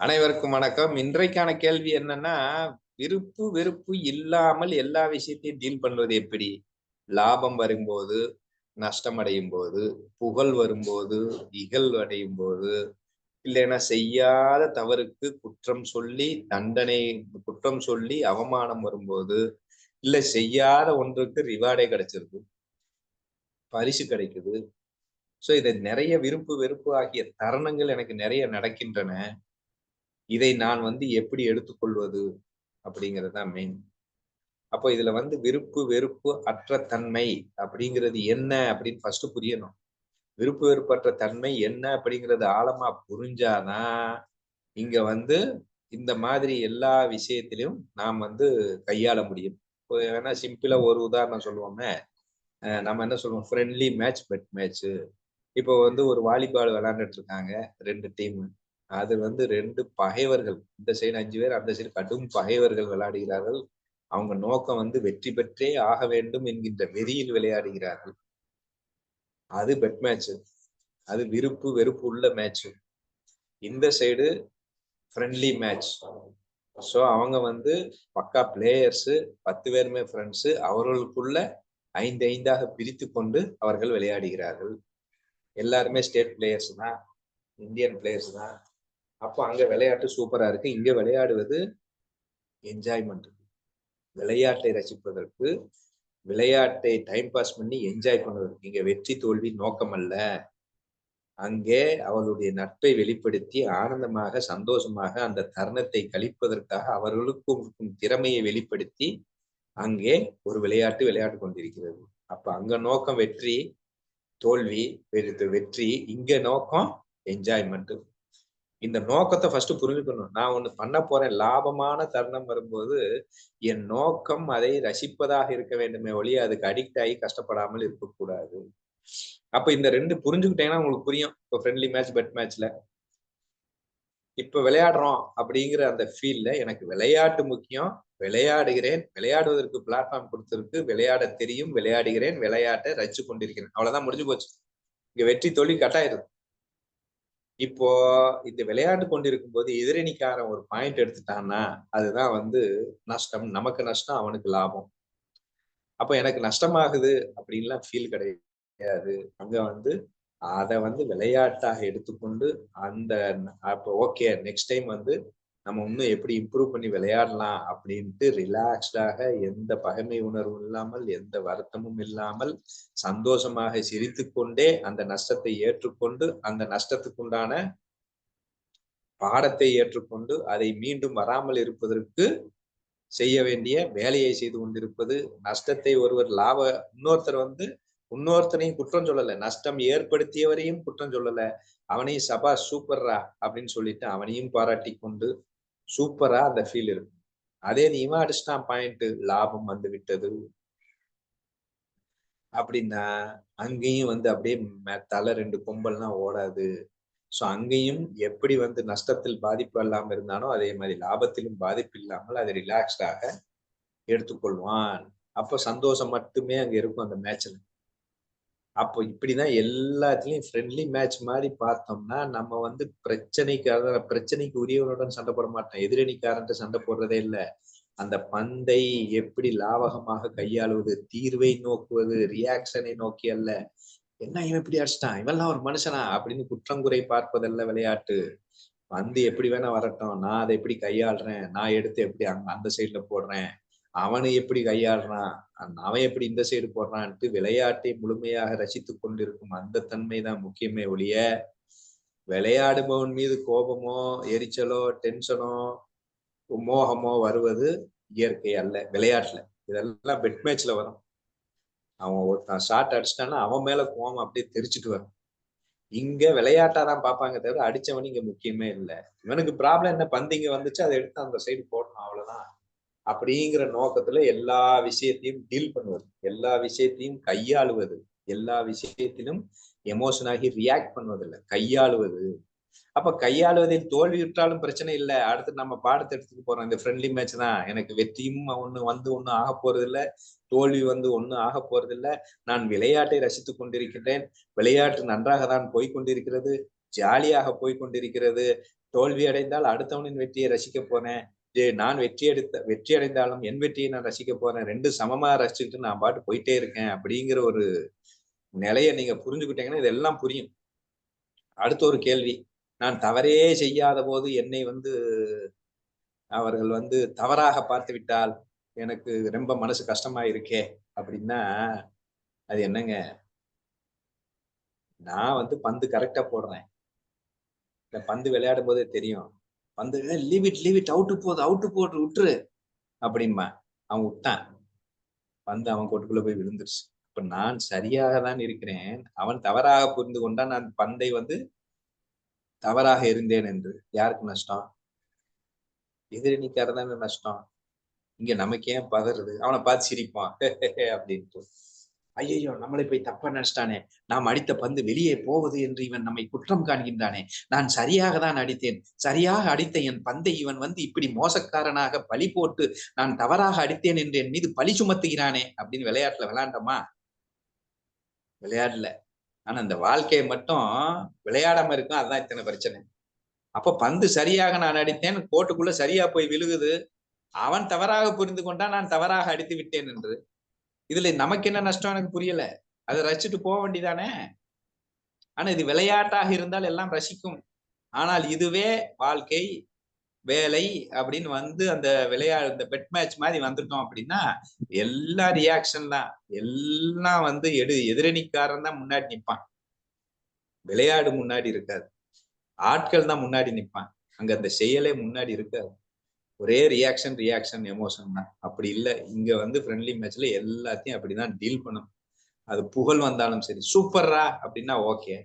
அனைவருக்கும் வணக்கம். இன்றைக்கான கேள்வி என்னன்னா விருப்பு வெறுப்பு இல்லாமல் எல்லா விஷயத்தையும் டீல் பண்றது எப்படி? லாபம் வரும்போது நஷ்டம் அடையும் போது புகழ் வரும்போது இகழ் அடையும் போது இல்லைன்னா செய்யாத தவறுக்கு குற்றம் சொல்லி தண்டனை குற்றம் சொல்லி அவமானம் வரும்போது இல்ல செய்யாத ஒன்றுக்கு ரிவார்டே கிடைச்சிருது பரிசு கிடைக்குது. சோ இதை நிறைய விருப்பு வெறுப்பு ஆகிய தருணங்கள் எனக்கு நிறைய நடக்கின்றன. இதை நான் வந்து எப்படி எடுத்துக்கொள்வது அப்படிங்கிறது தான் மெயின் அப்போ இதுல வந்து விருப்பு வெறுப்பு அற்ற தன்மை அப்படிங்கிறது என்ன அப்படின்னு ஃபர்ஸ்ட் புரியணும். விருப்பு வெறுப்பற்ற தன்மை என்ன அப்படிங்கிறது ஆழமா புரிஞ்சாதான் இங்க வந்து இந்த மாதிரி எல்லா விஷயத்திலையும் நாம் வந்து கையாள முடியும். இப்போ வேணா சிம்பிளா ஒரு உதாரணம் சொல்லுவோமே. நம்ம என்ன சொல்லுவோம்? ஃப்ரெண்ட்லி மேட்ச் பெட் மேட்ச் இப்போ வந்து ஒரு வாலிபால் விளையாண்டுட்டு இருக்காங்க ரெண்டு டீம் அது வந்து ரெண்டு பகைவர்கள். இந்த சைடு அஞ்சு பேர் அந்த சைடு கடும் பகைவர்கள் விளையாடுகிறார்கள். அவங்க நோக்கம் வந்து வெற்றி பெற்றே ஆக வேண்டும் என்கின்ற வெறியில் விளையாடுகிறார்கள். அது பெட் மேட்ச் அது விருப்பு வெறுப்பு உள்ள மேட்ச் இந்த சைடு ஃப்ரெண்ட்லி மேட்ச் ஸோ அவங்க வந்து பக்கா பிளேயர்ஸ் பத்து பேருமே ஃப்ரெண்ட்ஸ் அவர்களுக்குள்ள ஐந்து ஐந்தாக பிரித்து கொண்டு அவர்கள் விளையாடுகிறார்கள். எல்லாருமே ஸ்டேட் பிளேயர்ஸ் தான். இந்தியன் பிளேயர்ஸ் தான். அப்போ அங்க விளையாட்டு சூப்பரா இருக்கு. இங்க விளையாடுவது என்ஜாய்மெண்ட் விளையாட்டை ரசிப்பதற்கு விளையாட்டை டைம் பாஸ் பண்ணி என்ஜாய் பண்ணுவதற்கு இங்க வெற்றி தோல்வி நோக்கம் அல்ல. அங்கே அவர்களுடைய நட்பை வெளிப்படுத்தி ஆனந்தமாக சந்தோஷமாக அந்த தருணத்தை கழிப்பதற்காக அவர்களுக்கும் இருக்கும் திறமையை வெளிப்படுத்தி அங்கே ஒரு விளையாட்டு விளையாட்டு கொண்டிருக்கிறது. அப்ப அங்க நோக்கம் வெற்றி தோல்வி வெற்றி இங்க நோக்கம் என்ஜாய்மெண்ட் இந்த நோக்கத்தை ஃபர்ஸ்ட் புரிஞ்சுக்கணும். நான் ஒண்ணு பண்ண போறேன் லாபமான தருணம் வரும்போது என் நோக்கம் அதை ரசிப்பதாக இருக்க வேண்டுமே ஒழிய அதுக்கு அடிக்ட் ஆகி கஷ்டப்படாமல் இருக்கக்கூடாது. அப்ப இந்த ரெண்டு புரிஞ்சுக்கிட்டீங்கன்னா உங்களுக்கு புரியும். இப்போ ஃப்ரெண்ட்லி மேட்ச் பெட் மேட்ச்ல இப்ப விளையாடுறோம் அப்படிங்கிற அந்த ஃபீல்ட்ல எனக்கு விளையாட்டு முக்கியம். விளையாடுகிறேன். விளையாடுவதற்கு பிளாட்ஃபார்ம் கொடுத்திருக்கு. விளையாட தெரியும். விளையாடுகிறேன். விளையாட்டை ரசிச்சு கொண்டிருக்கிறேன். அவ்வளவுதான் முடிஞ்சு போச்சு. இங்க வெற்றி தொழில் கட்டாயிருது இப்போ இந்த விளையாண்டு கொண்டிருக்கும் போது எதிரணிக்காரன் ஒரு பாயிண்ட் எடுத்துட்டான்னா அதுதான் வந்து நஷ்டம். நமக்கு நஷ்டம் அவனுக்கு லாபம். அப்ப எனக்கு நஷ்டமாகுது அப்படின்லாம் ஃபீல் கிடையாது. அங்க வந்து அதை வந்து விளையாட்டாக எடுத்துக்கொண்டு அந்த அப்போ ஓகே நெக்ஸ்ட் டைம் வந்து நம்ம இன்னும் எப்படி இம்ப்ரூவ் பண்ணி விளையாடலாம் அப்படின்ட்டு ரிலாக்ஸ்டாக எந்த பகைமை உணர்வும் இல்லாமல் எந்த வருத்தமும் இல்லாமல் சந்தோஷமாக சிரித்து கொண்டே அந்த நஷ்டத்தை ஏற்றுக்கொண்டு அந்த நஷ்டத்துக்குண்டான பாடத்தை ஏற்றுக்கொண்டு அதை மீண்டும் வராமல் இருப்பதற்கு செய்ய வேண்டிய வேலையை செய்து கொண்டிருப்பது நஷ்டத்தை ஒருவர் லாப இன்னொருத்தர் வந்து இன்னொருத்தனையும் குற்றம் சொல்லல நஷ்டம் ஏற்படுத்தியவரையும் குற்றம் சொல்லல அவனையும் சபா சூப்பர்ரா அப்படின்னு சொல்லிட்டு அவனையும் பாராட்டி கொண்டு சூப்பரா அந்த ஃபீல் இருக்கும். அதே நீ இவன் அடிச்சிட்டான் பாயிண்ட் லாபம் வந்து விட்டது. அப்படின்னா அங்கேயும் வந்து அப்படியே தலை ரெண்டு கொம்பல்லாம் ஓடாது. ஸோ அங்கேயும் எப்படி வந்து நஷ்டத்தில் பாதிப்பு இல்லாமல் இருந்தானோ அதே மாதிரி லாபத்திலும் பாதிப்பு இல்லாமல் அதை ரிலாக்ஸ்டாக எடுத்துக்கொள்வான். அப்போ சந்தோஷம் மட்டுமே அங்க இருக்கும் அந்த மேட்ச்ல. அப்போ இப்படிதான் எல்லாத்துலயும் ஃப்ரெண்ட்லி மேட்ச் மாதிரி பார்த்தோம்னா நம்ம வந்து பிரச்சனைக்கு அதாவது பிரச்சனைக்கு உரியவனுடன் சண்டை போட மாட்டோம். எதிரணிக்காரன்ட்டு சண்டை போடுறதே இல்லை. அந்த பந்தை எப்படி லாவகமாக கையாளுவது தீர்வை நோக்குவது ரியாக்ஷனை நோக்கி அல்ல. என்ன இவன் இப்படி அடிச்சிட்டான்? இவெல்லாம் ஒரு மனுஷனா? அப்படின்னு குற்றங்குறை பார்ப்பதல்ல விளையாட்டு. பந்து எப்படி வேணா வரட்டும். நான் அதை எப்படி கையாளுறேன்? நான் எடுத்து எப்படி அந்த சைட்ல போடுறேன்? அவனை எப்படி கையாளுறான்? அவன் எப்படி இந்த சைடு போடுறான்ட்டு விளையாட்டை முழுமையாக ரசித்து கொண்டிருக்கும் அந்த தன்மை தான் முக்கியமே ஒழிய விளையாடுபவன் மீது கோபமோ எரிச்சலோ டென்ஷனோ மோகமோ வருவது இயற்கை அல்ல விளையாட்டுல. இதெல்லாம் பெட் மேட்ச்ல வரும். அவன் ஒருத்தன் ஷார்ட் அடிச்சிட்டான்னா அவன் மேல கோபம் அப்படியே தெரிச்சுட்டு வரும். இங்க விளையாட்டாதான் பார்ப்பாங்க தவிர அடிச்சவன் இங்க முக்கியமே இல்லை. இவனுக்கு ப்ராப்ளம் என்ன? பந்திங்க வந்துச்சு அதை எடுத்து அந்த சைடு போடணும் அவ்வளவுதான். அப்படிங்கிற நோக்கத்துல எல்லா விஷயத்தையும் டீல் பண்ணுவது. எல்லா விஷயத்தையும் கையாளுவது. எல்லா விஷயத்திலும் எமோஷன் ஆகி ரியாக்ட் பண்ணுவதில்லை. கையாளுவது. அப்ப கையாளுவதில் தோல்வி விட்டாலும் பிரச்சனை இல்லை. அடுத்து நம்ம பாடத்தை எடுத்துட்டு போறோம். இந்த ஃப்ரெண்ட்லி மேட்ச் தான். எனக்கு வெற்றியும் ஒண்ணு வந்து ஒன்னும் ஆக போறது இல்லை தோல்வி வந்து ஒன்னும் ஆக போறது இல்லை நான் விளையாட்டை ரசித்துக் கொண்டிருக்கின்றேன். விளையாட்டு நன்றாக தான் போய்கொண்டிருக்கிறது ஜாலியாக போய்கொண்டிருக்கிறது தோல்வி அடைந்தால் அடுத்தவனின் வெற்றியை ரசிக்க போனேன் நான் வெற்றி எடுத்த வெற்றி அடைந்தாலும் என் வெற்றியை நான் ரசிக்க போறேன். ரெண்டு சமமா ரசிச்சுட்டு நான் பாட்டு போயிட்டே இருக்கேன் அப்படிங்கிற ஒரு நிலையை நீங்க புரிஞ்சுக்கிட்டீங்கன்னா இதெல்லாம் புரியும். அடுத்த ஒரு கேள்வி. நான் தவறே செய்யாத போது என்னை வந்து அவர்கள் வந்து தவறாக பார்த்து விட்டால் எனக்கு ரொம்ப மனசு கஷ்டமா இருக்கே அப்படின்னா அது என்னங்க? நான் வந்து பந்து கரெக்டா போடுறேன். இந்த பந்து விளையாடும் போதே தெரியும். வந்து leave it leave it out போகுது அவுட்டு போட்டு விட்டுரு. அப்படின்பா அவன் விட்டான். பந்து அவன் கோட்டுக்குள்ள போய் விழுந்துருச்சு. இப்ப நான் சரியாக தான் இருக்கிறேன். அவன் தவறாக புரிந்து கொண்டான். நான் பந்தை வந்து தவறாக இருந்தேன் என்று. யாருக்கு நஷ்டம்? எதிரணிக்காரதான நஷ்டம். இங்க நமக்கு ஏன் பதறது. அவனை பார்த்து சிரிப்பான். அப்படின்ட்டு. ஐயையோ நம்மளை போய் தப்பா நினைச்சிட்டானே நாம் அடித்த பந்து வெளியே போவது என்று இவன் நம்மை குற்றம் காண்கின்றானே. நான் சரியாக தான் அடித்தேன். சரியாக அடித்த என் பந்தை இவன் வந்து இப்படி மோசக்காரனாக பழி போட்டு நான் தவறாக அடித்தேன் என்று என் மீது பழி சுமத்துகிறானே அப்படின்னு விளையாட்டுல விளையாண்டோமா? விளையாடல. ஆனா அந்த வாழ்க்கையை மட்டும் விளையாடாம இருக்கும். அதுதான் இத்தனை பிரச்சனை. அப்ப பந்து சரியாக நான் அடித்தேன். கோட்டுக்குள்ள சரியா போய் விழுகுது. அவன் தவறாக புரிந்து கொண்டா நான் தவறாக அடித்து விட்டேன் என்று. இதுல நமக்கு என்ன நஷ்டம்? எனக்கு புரியல. அதை ரசிச்சுட்டு போக வேண்டியதானே? ஆனா இது விளையாட்டாக இருந்தால் எல்லாம் ரசிக்கும். ஆனால் இதுவே வாழ்க்கை வேலை அப்படின்னு வந்து அந்த விளையாடு இந்த பெட் மேட்ச் மாதிரி வந்துட்டோம் அப்படின்னா எல்லா ரியாக்ஷன் தான். எல்லாம் வந்து எடு எதிரணிக்காரன் தான் முன்னாடி நிப்பான். விளையாடு முன்னாடி இருக்காது. ஆட்கள் தான் முன்னாடி நிப்பான். அங்க அந்த செயலே முன்னாடி இருக்காது. ஒரே ரியாக்ஷன் ரியாக்ஷன் எமோஷன் தான் அப்படி இல்லை. இங்க வந்து ஃப்ரெண்ட்லி மேட்ச்ல எல்லாத்தையும் அப்படிதான் டீல் பண்ணும். அது புகழ் வந்தாலும் சரி. சூப்பர்ரா அப்படின்னா ஓகே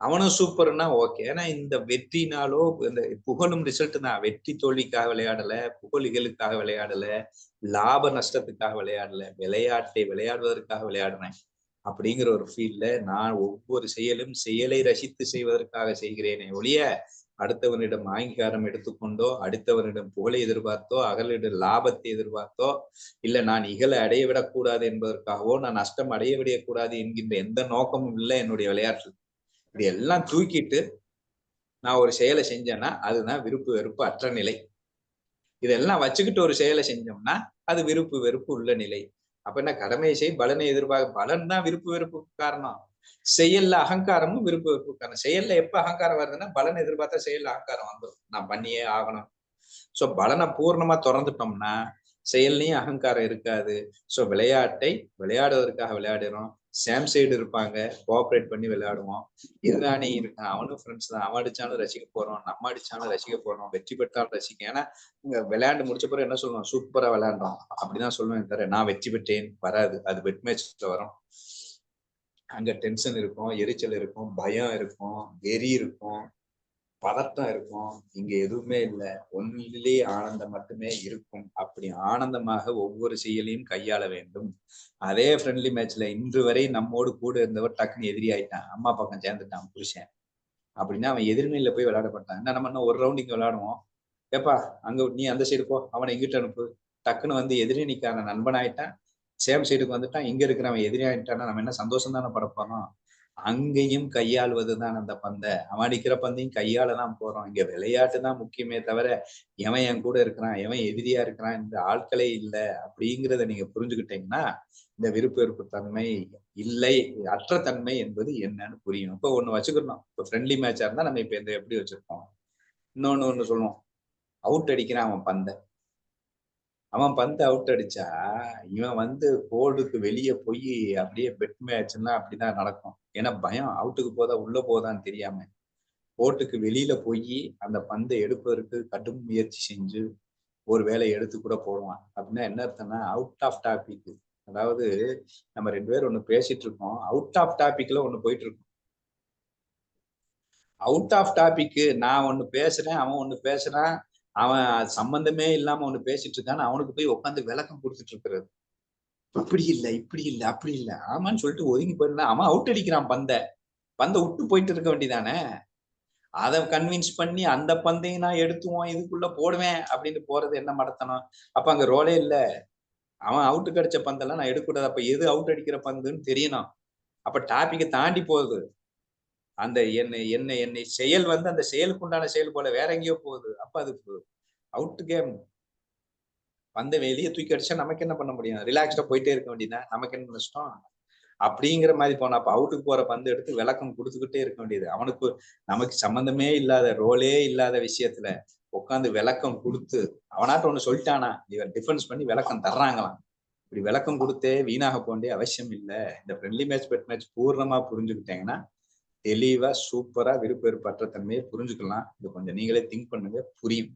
அவனும் சூப்பர்னா ஓகே ஏன்னா இந்த வெற்றினாலோ இந்த புகழும் ரிசல்ட் தான். வெற்றி தோல்விக்காக விளையாடல புகழிகளுக்காக விளையாடல லாப நஷ்டத்துக்காக விளையாடல விளையாட்டை விளையாடுவதற்காக விளையாடுறேன். அப்படிங்கிற ஒரு ஃபீல்ல நான் ஒவ்வொரு செயலும் செயலை ரசித்து செய்வதற்காக செய்கிறேனே ஒழிய அடுத்தவனிடம் அங்கீகாரம் எடுத்துக்கொண்டோ அடுத்தவனிடம் புகழை எதிர்பார்த்தோ அகலிடம் லாபத்தை எதிர்பார்த்தோ இல்ல நான் இகழ அடைய விடக்கூடாது என்பதற்காகவோ நான் நஷ்டம் அடைய விடக்கூடாது என்கின்ற எந்த நோக்கமும் இல்லை என்னுடைய விளையாட்டு இது எல்லாம் தூக்கிட்டு நான் ஒரு செயலை செஞ்சேன்னா அதுதான் விருப்பு வெறுப்பு அற்ற நிலை. இதெல்லாம் வச்சுக்கிட்டு ஒரு செயலை செஞ்சோம்னா அது விருப்பு வெறுப்பு உள்ள நிலை. அப்ப என்ன கடமையை செய் பலனை எதிர்பார்க்க பலன் தான் விருப்பு வெறுப்புக்கு காரணம். செயல்ல அகங்காரமும் விருப்ப வெறுப்புக்கான. செயல்ல எப்ப அகங்காரம் வருதுன்னா பலன் எதிர்பார்த்தா செயல்ல அகங்காரம் வந்துடும் நான் பண்ணியே ஆகணும். சோ பலனை பூர்ணமா திறந்துட்டோம்னா செயல்லையும் அகங்காரம் இருக்காது. சோ விளையாட்டை விளையாடுவதற்காக விளையாடுறோம். சேம் சைடு இருப்பாங்க. கோஆபரேட் பண்ணி விளையாடுவோம். இதுதானே இருக்கான் அவனும் ஃப்ரெண்ட்ஸ் தான். அவன் அடிச்சாலும் ரசிக்க போறோம். நம்ம அடிச்சாலும் ரசிக்க போறோம். வெற்றி பெற்றாலும் ரசிக்க. ஏன்னா இங்க விளையாண்டு முடிச்ச பிறகு என்ன சொல்லுவோம் சூப்பரா விளையாண்டோம் அப்படிதான் சொல்லுவேன் தர நான் வெற்றி பெற்றேன். வராது. அது பெட் மேட்ச்ல வரும். அங்க டென்ஷன் இருக்கும் எரிச்சல் இருக்கும் பயம் இருக்கும் வெறி இருக்கும் பதட்டம் இருக்கும். இங்க எதுவுமே இல்லை. ஒன்றிலே ஆனந்தம் மட்டுமே இருக்கும். அப்படி ஆனந்தமாக ஒவ்வொரு செயலையும் கையாள வேண்டும். அதே ஃப்ரெண்ட்லி மேட்ச்ல இன்று வரை நம்மோடு கூட இருந்தவர் டக்குன்னு எதிரி ஆயிட்டான். அம்மா பக்கம் சேர்ந்துட்டான் புருஷன். அப்படின்னா அவன் எதிர்மையில போய் விளையாட மாட்டான். என்ன நம்ம ஒரு ரவுண்ட் இங்க விளையாடுவோம்? ஏப்பா அங்க நீ அந்த சைடு போ. அவனை எங்கிட்ட அனுப்பு. டக்குன்னு வந்து எதிரி நிற்கான நண்பன் ஆயிட்டான் சேம் சைடுக்கு வந்துட்டான் இங்க இருக்கிறவன் எதிரியாயிட்டானா நம்ம என்ன சந்தோஷம் தானே படப்போறோம்? அங்கேயும் கையாளுவது தான் அந்த பந்தை. அவன் அடிக்கிற பந்தையும் கையாள தான் போறோம். இங்க விளையாட்டு தான் முக்கியமே தவிர எவன் என் கூட இருக்கிறான் எவன் எதிரியா இருக்கிறான் இந்த ஆட்களே இல்லை அப்படிங்கிறத நீங்க புரிஞ்சுக்கிட்டீங்கன்னா இந்த விருப்ப வெறுப்பு தன்மை இல்லை. அற்ற தன்மை என்பது என்னன்னு புரியும் இப்போ ஒண்ணு வச்சுக்கணும். இப்போ ஃப்ரெண்ட்லி மேட்சா இருந்தா நம்ம இப்ப இந்த எப்படி வச்சிருக்கோம் இன்னொன்னு ஒண்ணு சொல்லுவோம். அவுட் அடிக்கிறான் அவன் பந்தை. அவன் பந்து அவுட் அடிச்சா இவன் வந்து கோடுக்கு வெளியே போய் அப்படியே பெட் மேட்ச்னா அப்படிதான் நடக்கும். ஏன்னா பயம் அவுட்டுக்கு போதா உள்ள போதான்னு தெரியாம. கோர்ட்டுக்கு வெளியில போய் அந்த பந்தை எடுப்பதற்கு கடும் முயற்சி செஞ்சு ஒரு வேலை எடுத்து கூட போடுவான். அப்படின்னா என்ன அர்த்தம்னா அவுட் ஆஃப் டாபிக் அதாவது நம்ம ரெண்டு பேரும் ஒண்ணு பேசிட்டு இருக்கோம். அவுட் ஆஃப் டாபிக்ல ஒண்ணு போயிட்டு இருக்கோம். அவுட் ஆஃப் டாபிக் நான் ஒண்ணு பேசுறேன் அவன் ஒண்ணு பேசுறான். அவன் சம்பந்தமே இல்லாம ஒண்ணு பேசிட்டு இருக்கான்னு அவனுக்கு போய் உட்காந்து விளக்கம் கொடுத்துட்டு இருக்கிறது. இப்படி இல்லை இப்படி இல்லை அப்படி இல்லை. ஆமான்னு சொல்லிட்டு ஒதுங்கி போயிருந்தா அவன் அவுட் அடிக்கிறான் பந்த. பந்த விட்டு போயிட்டு இருக்க வேண்டியதானே? அதை கன்வின்ஸ் பண்ணி அந்த பந்தையும் நான் எடுத்துவோம் இதுக்குள்ள போடுவேன் அப்படின்னு போறது என்ன மடத்தனம்? அப்ப அங்க ரோலே இல்ல. அவன் அவுட்டு கிடைச்ச பந்தெல்லாம் நான் எடுக்கக்கூடாது. அப்ப எது அவுட் அடிக்கிற பந்துன்னு தெரியணும். அப்ப டாபிக்கை தாண்டி போகுது. அந்த என்னை என்னை என்னை செயல் வந்து அந்த செயலுக்கு உண்டான செயல் போல வேற எங்கேயோ போகுது. அப்ப அது அவுட் கேம் வந்த வெளியே தூக்கி அடிச்சா நமக்கு என்ன பண்ண முடியும்? ரிலாக்ஸ்டா போயிட்டே இருக்க வேண்டியதா நமக்கு என்ன நஷ்டம்? அப்படிங்கிற மாதிரி போனா அப்ப அவுட்டுக்கு போற பந்து எடுத்து விளக்கம் கொடுத்துக்கிட்டே இருக்க வேண்டியது. அவனுக்கு நமக்கு சம்பந்தமே இல்லாத ரோலே இல்லாத விஷயத்துல உட்காந்து விளக்கம் கொடுத்து அவனாட்ட ஒண்ணு சொல்லிட்டானா? இவன் டிஃபென்ஸ் பண்ணி விளக்கம் தர்றாங்களாம். இப்படி விளக்கம் கொடுத்தே வீணாக போண்டே அவசியம் இல்லை. இந்த ஃப்ரெண்ட்லி மேட்ச் பெட் மேட்ச் பூர்ணமா புரிஞ்சுக்கிட்டீங்கன்னா தெளிவா சூப்பரா விருப்ப வெறுப்பற்ற தன்மையை புரிஞ்சுக்கலாம். இது கொஞ்சம் நீங்களே திங்க் பண்ணுங்க. புரியும்.